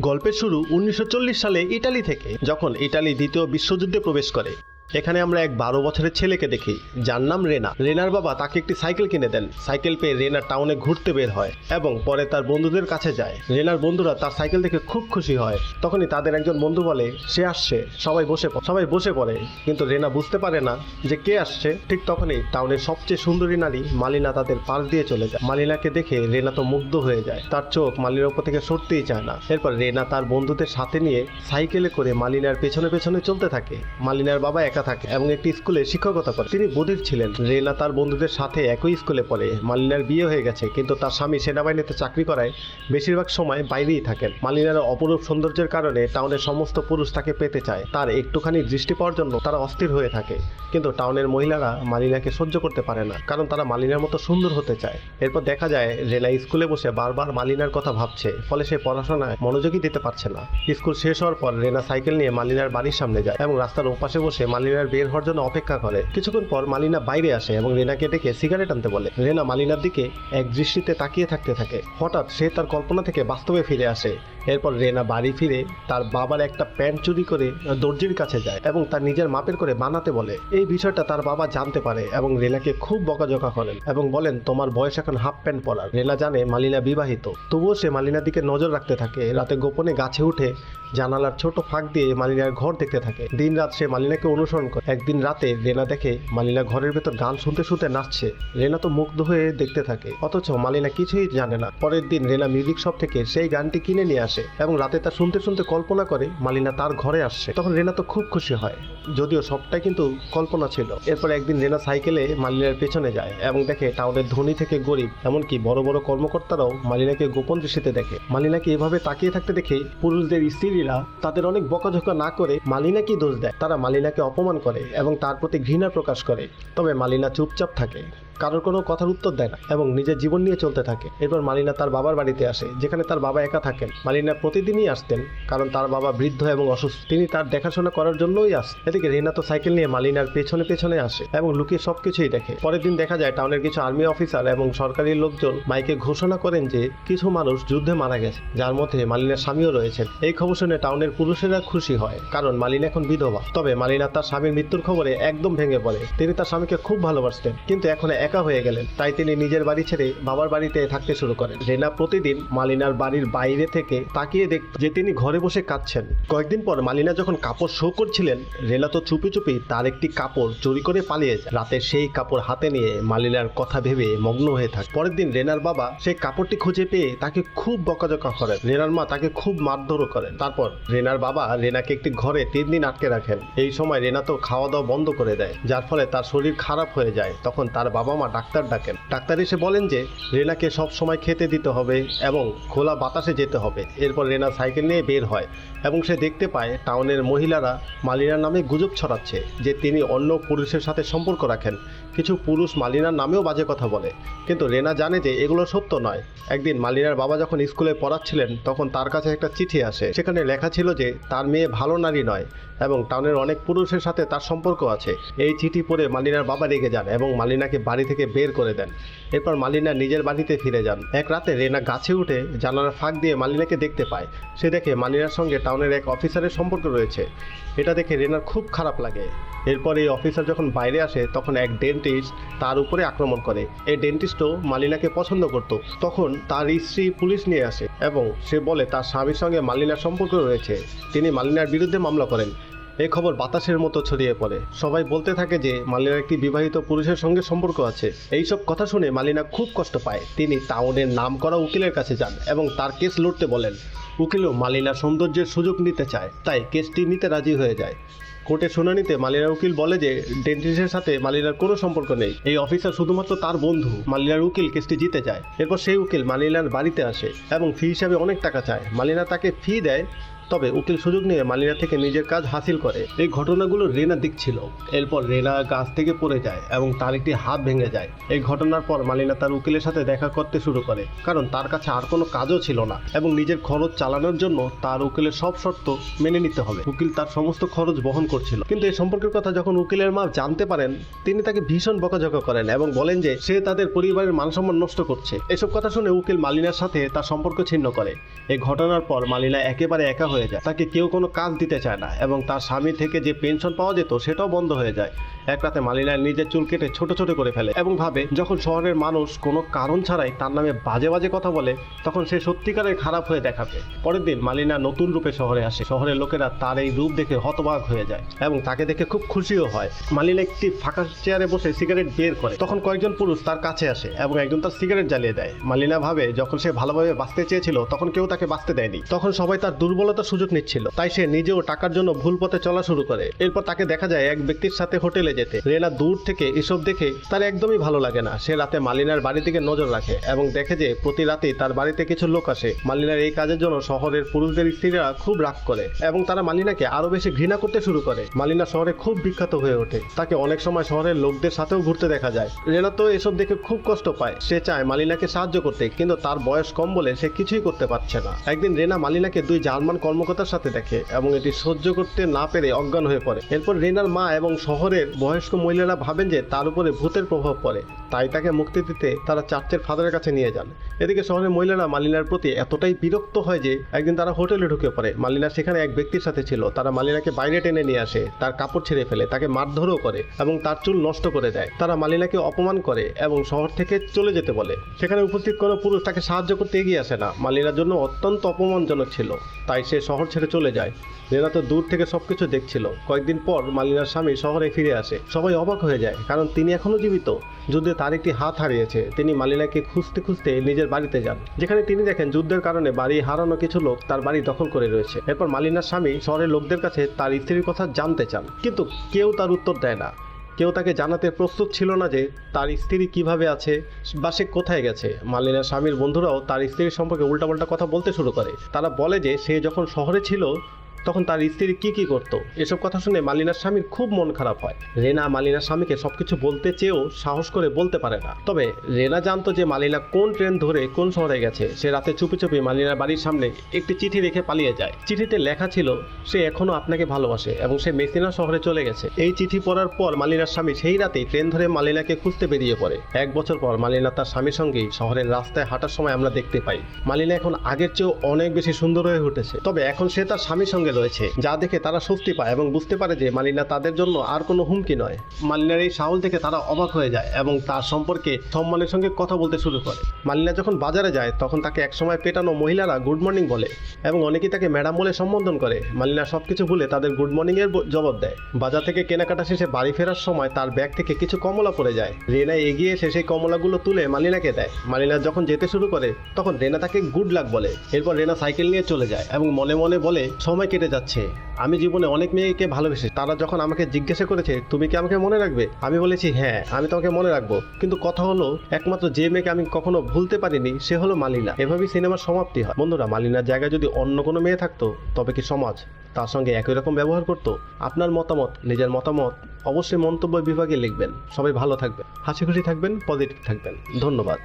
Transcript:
গল্পের শুরু উনিশশো চল্লিশ সালে ইটালি থেকে যখন ইটালি দ্বিতীয় বিশ্বযুদ্ধে প্রবেশ করে। এখানে আমরা এক বারো বছরের ছেলেকে দেখি, যার নাম রেনা। রেনার বাবা তাকে একটি সাইকেল কিনে দেন। সাইকেল পেয়ে রেনা টাউনে ঘুরতে বের হয় এবং পরে তার বন্ধুদের কাছে যায়। রেনার বন্ধুরা তার সাইকেল দেখে খুব খুশি হয়। তখনই তাদের একজন বন্ধু বলে, সে আসছে। সবাই বসে সবাই বসে পড়ে। কিন্তু রেনা বুঝতে পারে না যে কে আসছে। ঠিক তখনই টাউনের সবচেয়ে সুন্দরী নারী মালিনা তাদের পাশ দিয়ে চলে যায়। মালিনাকে দেখে রেনা তো মুগ্ধ হয়ে যায়। তার চোখ মালিনার উপর থেকে সরতেই চায় না। এরপর রেনা তার বন্ধুদের সাথে নিয়ে সাইকেলে করে মালিনার পেছনে পেছনে চলতে থাকে। মালিনার বাবা একা থাকে এবং একটি স্কুলে শিক্ষকতা করে। তিনি বধির ছিলেন। রেনা তার বন্ধুদের সাথে একই স্কুলে পড়ে। মালিনার বিয়ে হয়ে গেছে, কিন্তু তার স্বামী সেনাবাহিনীতে চাকরি করায়। বেশিরভাগ সময় বাইরেই থাকেন। মালিনার অপরূপ সৌন্দর্যের কারণে টাউনের সমস্ত পুরুষ তাকে পেতে চায়। তার একটুখানি দৃষ্টি পাওয়ার জন্য তারা অস্থির হয়ে থাকে। কিন্তু টাউনের মহিলারা মালিনাকে সহ্য করতে পারে না, কারণ তারা মালিনার মতো সুন্দর হতে চায়। এরপর দেখা যায় রেনা স্কুলে বসে বারবার মালিনার কথা ভাবছে, ফলে সে পড়াশোনায় মনোযোগী দিতে পারছে না। স্কুল শেষ হওয়ার পর রেনা সাইকেল নিয়ে মালিনার বাড়ির সামনে যায় এবং রাস্তার ওপাশে বসে মালিনার বের হওয়ার জন্য অপেক্ষা করে। কিছুক্ষণ পর মালিনা বাইরে আসে এবং রেনাকে ডেকে সিগারেট আনতে বলে। রেনা মালিনার দিকে এক দৃষ্টিতে তাকিয়ে থাকতে থাকে। হঠাৎ সে তার কল্পনা থেকে বাস্তবে ফিরে আসে। এরপর রেনা বাড়ি ফিরে তার বাবার একটা প্যান্ট চুরি করে দর্জির কাছে যায় এবং তার নিজের মাপের করে বানাতে বলে। এই বিষয়টা তার বাবা জানতে পারে এবং রেনাকে খুব বকাঝকা করেন এবং বলেন, তোমার বয়স এখন হাফ প্যান্ট পরার। রেনা জানে মালিনা বিবাহিত। তবুও সে মালিনার দিকে নজর রাখতে থাকে। রাতে গোপনে গাছে উঠে জানালার ছোট ফাঁক দিয়ে মালিনার ঘর দেখতে থাকে। দিন রাত সে মালিনাকে অনুসরণ করে একদিন রাতে রেনা দেখে মালিনা ঘরের ভেতর গান শুনতে শুনতে নাচছে। রেনা তো মুগ্ধ হয়ে দেখতে থাকে। অথচ মালিনা কিছুই জানে না। পরের দিন রেনা মিউজিক শপ থেকে সেই গানটি কিনে নিয়ে আসে এবং রাতে তা শুনতে শুনতে কল্পনা করে মালিনা তার ঘরে আসছে। তখন রেনা তো খুব খুশি হয়। যদিও সবটাই কিন্তু কল্পনা ছিল। এরপর একদিন রেনা সাইকেলে মালিনার পেছনে যায় এবং দেখে টাউনের ধনী থেকে গরিব, এমনকি বড় বড় কর্মকর্তারাও মালিনাকে গোপন দৃষ্টিতে দেখে। মালিনাকে এভাবে তাকিয়ে থাকতে দেখে পুরুষদের স্ত্রীরা তাদের অনেক বকাঝকা না করে মালিনাকেই দোষ দেয়? তারা মালিনাকে অপমান করে এবং তার প্রতি ঘৃণা প্রকাশ করে। তবে মালিনা চুপচাপ থাকে। কারোর কোনো কথার উত্তর দেয় না এবং নিজের জীবন নিয়ে চলতে থাকে। এরপর মালিনা তার বাবার বাড়িতে আসে, যেখানে তার বাবা একা থাকেন। মালিনা প্রতিদিনই আসতেন, কারণ তার বাবা বৃদ্ধ এবং অসুস্থ। তিনি তার দেখাশোনা করার জন্যই আসে এদিকে রিনা তো সাইকেল নিয়ে মালিনার পেছনে পেছনে আসে এবং লুকিয়ে সবকিছুই দেখে। পরের দিন দেখা যায় টাউনের কিছু আর্মি অফিসার এবং সরকারি লোকজন মাইকে ঘোষণা করেন যে কিছু মানুষ যুদ্ধে মারা গেছে, যার মধ্যে মালিনার স্বামীও রয়েছেন। এই খবর শুনে টাউনের পুরুষেরা খুশি হয়, কারণ মালিনা এখন বিধবা। তবে মালিনা তার স্বামীর মৃত্যুর খবরে একদম ভেঙে পড়ে। তিনি তার স্বামীকে খুব ভালোবাসতেন, কিন্তু এখন একা হয়ে গেলেন। তাই তিনি নিজের বাড়ি ছেড়ে বাবার বাড়িতে থাকতে শুরু করেন। রেনা প্রতিদিন মালিনার বাড়ির বাইরে থেকে তাকিয়ে দেখ যে তিনি ঘরে বসে কাঁদছেন। কয়েকদিন পর মালিনা যখন কাপড় শো করছিলেন, রেনা তো চুপি চুপি তার একটি কাপড় চুরি করে পালিয়ে যায়। রাতে সেই কাপড় হাতে নিয়ে মালিনার কথা ভেবে মগ্ন হয়ে থাকে। পরের দিন রেনার বাবা সেই কাপড়টি খুঁজে পেয়ে তাকে খুব বকাঝকা করেন। রেনার মা তাকে খুব মারধরও করেন। তারপর রেনার বাবা রেনাকে একটি ঘরে তিন দিন আটকে রাখেন। এই সময় রেনা তো খাওয়া দাওয়া বন্ধ করে দেয়, যার ফলে তার শরীর খারাপ হয়ে যায়। তখন তার বাবা মা ডাক্তার ডাকেন। ডাক্তার এসে বলেন যে, রেনাকে সব সময় খেতে দিতে হবে এবং খোলা বাতাসে যেতে হবে। এরপর রেনা সাইকেল নিয়ে বের হয় এবং সে দেখতে পায় টাউনের মহিলারা মালিনার নামে গুজব ছড়াচ্ছে, যে তিনি অন্য পুরুষের সাথে সম্পর্ক রাখেন। কিছু পুরুষ মালিনার নামেও বাজে কথা বলে। কিন্তু রেনা জানে যে এগুলো সত্য নয়। একদিন মালিনার বাবা যখন স্কুলে পড়াচ্ছিলেন, তখন তার কাছে একটা চিঠি আসে। সেখানে লেখা ছিল যে, তার মেয়ে ভালো নারী নয় এবং টাউনের অনেক পুরুষের সাথে তার সম্পর্ক আছে। এই চিঠি পড়ে মালিনার বাবা রেগে যান এবং মালিনাকে বাড়ি থেকে বের করে দেন। এরপর মালিনা নিজের বাড়িতে ফিরে যান। এক রাতে রেনা গাছে উঠে জানালার ফাঁক দিয়ে মালিনাকে দেখতে পায়। সে দেখে মালিনার সঙ্গে টাউনের এক অফিসারের সম্পর্ক রয়েছে। এটা দেখে রেনার খুব খারাপ লাগে। এরপর এই অফিসার যখন বাইরে আসে, তখন এক ডেন্টিস্ট তার উপরে আক্রমণ করে। এই ডেন্টিস্টও মালিনাকে পছন্দ করত। তখন তার স্ত্রী পুলিশ নিয়ে আসে এবং সে বলে, তার স্বামীর সঙ্গে মালিনার সম্পর্ক রয়েছে। তিনি মালিনার বিরুদ্ধে মামলা করেন। এই খবর বাতাসের মতো ছড়িয়ে পড়ে। সবাই বলতে থাকে যে, মালিনার একটি বিবাহিত পুরুষের সঙ্গে সম্পর্ক আছে। এইসব কথা শুনে মালিনা খুব কষ্ট পায়। তিনি টাউনের নাম করা উকিলের কাছে যান এবং তার কেস লড়তে বলেন। উকিলও মালিনা সৌন্দর্যের সুযোগ নিতে চায়, তাই কেসটি নিতে রাজি হয়ে যায়। কোর্টে শুনানিতে মালিনার উকিল বলে যে ডেন্টিস্টের সাথে মালিনার কোনো সম্পর্ক নেই। এই অফিসার শুধুমাত্র তার বন্ধু মালিনার উকিল কেসটি জিতে যায় এরপর সেই উকিল মালিলার বাড়িতে আসে এবং ফি হিসাবে অনেক টাকা চায়। মালিনা তাকে ফি দেয় তবে উকিল সুযোগ নিয়ে মালিনা থেকে নিজের কাজ হাসিল করে। এই ঘটনাগুলো রেনা দেখছিল এরপর রেনা গাছ থেকে পড়ে যায় এবং তার একটি হাত ভেঙে যায়। এই ঘটনার পর মালিনা তার উকিলের সাথে দেখা করতে শুরু করে, কারণ তার কাছে আর কোনো কাজও ছিল না এবং নিজের খরচ চালানোর জন্য তার উকিলের সব শর্ত মেনে নিতে হবে। উকিল তার সমস্ত খরচ বহন করছিল। কিন্তু এই সম্পর্কের কথা যখন উকিলের মা জানতে পারেন, তিনি তাকে ভীষণ বকাঝকা করেন এবং বলেন যে সে তাদের পরিবারের মানসম্মান নষ্ট করছে। এসব কথা শুনে উকিল মালিনার সাথে তার সম্পর্ক ছিন্ন করে। এই ঘটনার পর মালিনা একেবারে একা হয়ে যায়। তাকে কেউ কোনো কাজ দিতে চায় না এবং তার স্বামী থেকে যে পেনশন পাওয়া যেত, সেটাও বন্ধ হয়ে যায়। এক রাতে মালিনা নিজের চুল কেটে ছোট ছোট করে ফেলে এবং ভাবে, যখন শহরের মানুষ কোনো কারণ ছাড়াই তার নামে বাজে বাজে কথা বলে, তখন সে সত্যিকারের খারাপ হয়ে দেখাবে। পরের দিন মালিনা নতুন রূপে শহরে আসে। শহরের লোকেরা তার এই রূপ দেখে হতবাক হয়ে যায় এবং তাকে দেখে খুব খুশিও হয়। মালিনা একটি ফাঁকা চেয়ারে বসে সিগারেট বের করে। তখন কয়েকজন পুরুষ তার কাছে আসে এবং একজন তার সিগারেট জ্বালিয়ে দেয়। মালিনা ভাবে, যখন সে ভালোভাবে বাঁচতে চেয়েছিল, তখন কেউ তাকে বাঁচতে দেয়নি। তখন সবাই তার দুর্বলতার সুযোগ নিচ্ছিল। তাই সে নিজেও টাকার জন্য ভুল পথে চলা শুরু করে। এরপর তাকে দেখা যায়, এক ব্যক্তির সাথে হোটেলে যেতে। রেনা দূর থেকে এসব দেখে তার একদমই ভালো লাগে না। সে রাতে মালিনার বাড়ির দিকে নজর রাখে এবং দেখে যে প্রতি রাতেই তার বাড়িতে কিছু লোক আসে। মালিনার এই কাজের জন্য শহরের পুরুষদের স্ত্রীরা খুব রাগ করে এবং তারা মালিনাকে আরও বেশি ঘৃণা করতে শুরু করে। মালিনা শহরে খুব বিখ্যাত হয়ে ওঠে। তাকে অনেক সময় শহরের লোকদের সাথেও ঘুরতে দেখা যায়। রেনা তো এসব দেখে খুব কষ্ট পায়। সে চায় মালিনাকে সাহায্য করতে, কিন্তু তার বয়স কম বলে সে কিছুই করতে পারছে না। একদিন রেনা মালিনাকে দুই জার্মান কর্মকর্তার সাথে দেখে এবং এটি সহ্য করতে না পেরে অজ্ঞান হয়ে পড়ে। এরপর রেনার মা এবং শহরের বয়স্ক মহিলারা ভাবেন যে তার উপরে ভূতের প্রভাব পড়ে, তাই তাকে মুক্তি দিতে তারা চার্চের ফাদারের কাছে নিয়ে যান। এদিকে শহরের মহিলারা মালিনার প্রতি এতটাই বিরক্ত হয় যে একদিন তারা হোটেলে ঢুকে পড়ে। মালিনা সেখানে এক ব্যক্তির সাথে ছিল। তারা মালিনাকে বাইরে টেনে নিয়ে আসে। তার কাপড় ছেড়ে ফেলে, তাকে মারধরও করে এবং তার চুল নষ্ট করে দেয়। তারা মালিনাকে অপমান করে এবং শহর থেকে চলে যেতে বলে। সেখানে উপস্থিত কোনো পুরুষ তাকে সাহায্য করতে এগিয়ে আসে না। মালিনার জন্য অত্যন্ত অপমানজনক ছিল। তাই সে শহর ছেড়ে চলে যায়। রেনা তো দূর থেকে সবকিছু দেখছিল। কয়েকদিন পর মালিনার স্বামী শহরে ফিরে আসে। সবাই অবাক হয়ে যায়, কারণ তিনি এখনও জীবিত। যুদ্ধে তার একটি হাত হারিয়েছে। তিনি মালিনাকে খুঁজতে খুঁজতে নিজের বাড়িতে যান, যেখানে তিনি দেখেন যুদ্ধের কারণে বাড়ি হারানো কিছু লোক তার বাড়ি দখল করে রয়েছে। এরপর মালিনার স্বামী শহরের লোকদের কাছে তার স্ত্রীর কথা জানতে চান, কিন্তু কেউ তার উত্তর দেয় না। কেউ তাকে জানাতে প্রস্তুত ছিল না যে তার স্ত্রী কীভাবে আছে বা সে কোথায় গেছে। মালিনার স্বামীর বন্ধুরাও তার স্ত্রীর সম্পর্কে উল্টাপাল্টা কথা বলতে শুরু করে। তারা বলে যে সে যখন শহরে ছিল তখন তার স্ত্রী কি কি করতো? এসব কথা শুনে মালিনার স্বামীর খুব মন খারাপ হয়। রেনা মালিনার স্বামীকে সবকিছু বলতে চেয়েও সাহস করে বলতে পারে না। তবে রেনা জানতো যে মালিনা কোন ট্রেন ধরে কোন শহরে গেছে। সে রাতে চুপি চুপি মালিনার বাড়ির সামনে একটি চিঠি রেখে পালিয়ে যায়। চিঠিতে লেখা ছিল, সে এখনও আপনাকে ভালোবাসে এবং সে মেসিনা শহরে চলে গেছে। এই চিঠি পড়ার পর মালিনার স্বামী সেই রাতেই ট্রেন ধরে মালিনাকে খুঁজতে বেরিয়ে পড়ে। এক বছর পর মালিনা তার স্বামীর সঙ্গেই শহরের রাস্তায় হাঁটার সময় আমরা দেখতে পাই। মালিনা এখন আগের চেয়েও অনেক বেশি সুন্দর হয়ে উঠেছে। তবে এখন সে তার স্বামীর সঙ্গে রয়েছে। যা দেখে তারা স্বস্তি পায় এবং বুঝতে পারে যে মালিনা তাদের জন্য আর কোনো হুমকি নয়। মালিনার এই সাহস দেখে তারা অবাক হয়ে যায় এবং তার সম্পর্কে সম্মানের সঙ্গে কথা বলতে শুরু করে। মালিনা যখন বাজারে যায়, তখন তাকে একসময় পেটানো মহিলারা গুড মর্নিং বলে এবং অনেকেই তাকে ম্যাডাম বলে সম্বোধন করে। মালিনা সবকিছু ভুলে তাদের গুড মর্নিং এর জবাব দেয়। বাজার থেকে কেনাকাটা শেষে বাড়ি ফেরার সময় তার ব্যাগ থেকে কিছু কমলা পড়ে যায়। রেনা এগিয়ে এসে সেই কমলাগুলো তুলে মালিনাকে দেয়। মালিনা যখন যেতে শুরু করে, তখন রেনা তাকে গুড লাক বলে। এরপর রেনা সাইকেল নিয়ে চলে যায় এবং মনে মনে বলে, সময় কেটে যাচ্ছে। আমি জীবনে অনেক মেয়েকে ভালোবেসে তারা যখন আমাকে জিজ্ঞাসা করেছে, তুমি কি আমাকে মনে রাখবে? আমি বলেছি হ্যাঁ আমি তোমাকে মনে রাখব। কিন্তু কথা হলো, একমাত্র যে মেয়েকে আমি কখনো ভুলতে পারিনি, সে হলো মালিনা। এভাবেই সিনেমার সমাপ্তি হয়। বন্ধুরা, মালিনার জায়গায় যদি অন্য কোনো মেয়ে থাকতো, তবে কি সমাজ তার সঙ্গে একই রকম ব্যবহার করতো? আপনার মতামত, নিজের মতামত অবশ্যই মন্তব্য বিভাগে লিখবেন। সবাই ভালো থাকবেন। হাসি খুশি থাকবেন, পজিটিভ থাকবেন। ধন্যবাদ।